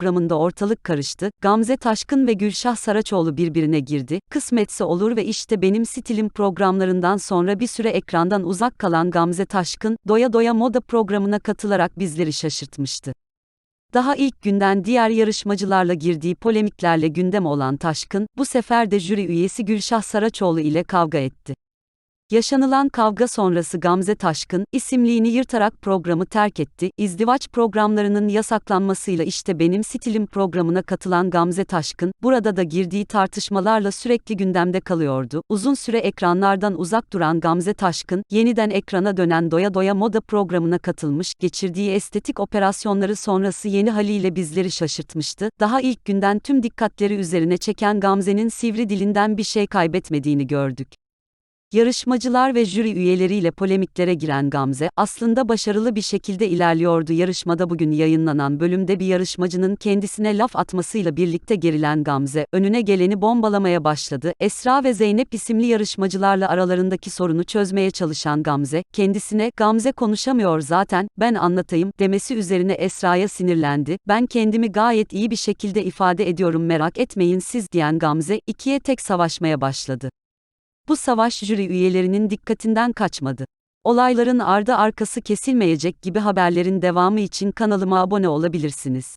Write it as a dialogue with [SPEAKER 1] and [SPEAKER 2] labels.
[SPEAKER 1] programında ortalık karıştı, Gamze Taşkın ve Gülşah Saraçoğlu birbirine girdi, kısmetse olur ve işte benim stilim programlarından sonra bir süre ekrandan uzak kalan Gamze Taşkın, Doya Doya Moda programına katılarak bizleri şaşırtmıştı. Daha ilk günden diğer yarışmacılarla girdiği polemiklerle gündem olan Taşkın, bu sefer de jüri üyesi Gülşah Saraçoğlu ile kavga etti. Yaşanılan kavga sonrası Gamze Taşkın, isimliğini yırtarak programı terk etti. İzdivaç programlarının yasaklanmasıyla işte benim stilim programına katılan Gamze Taşkın, burada da girdiği tartışmalarla sürekli gündemde kalıyordu. Uzun süre ekranlardan uzak duran Gamze Taşkın, yeniden ekrana dönen Doya Doya Moda programına katılmış, geçirdiği estetik operasyonları sonrası yeni haliyle bizleri şaşırtmıştı. Daha ilk günden tüm dikkatleri üzerine çeken Gamze'nin sivri dilinden bir şey kaybetmediğini gördük. Yarışmacılar ve jüri üyeleriyle polemiklere giren Gamze, aslında başarılı bir şekilde ilerliyordu. Yarışmada bugün yayınlanan bölümde bir yarışmacının kendisine laf atmasıyla birlikte gerilen Gamze, önüne geleni bombalamaya başladı. Esra ve Zeynep isimli yarışmacılarla aralarındaki sorunu çözmeye çalışan Gamze, kendisine, Gamze konuşamıyor zaten, ben anlatayım, demesi üzerine Esra'ya sinirlendi. Ben kendimi gayet iyi bir şekilde ifade ediyorum merak etmeyin siz diyen Gamze, ikiye tek savaşmaya başladı. Bu savaş jüri üyelerinin dikkatinden kaçmadı. Olayların ardı arkası kesilmeyecek gibi haberlerin devamı için kanalıma abone olabilirsiniz.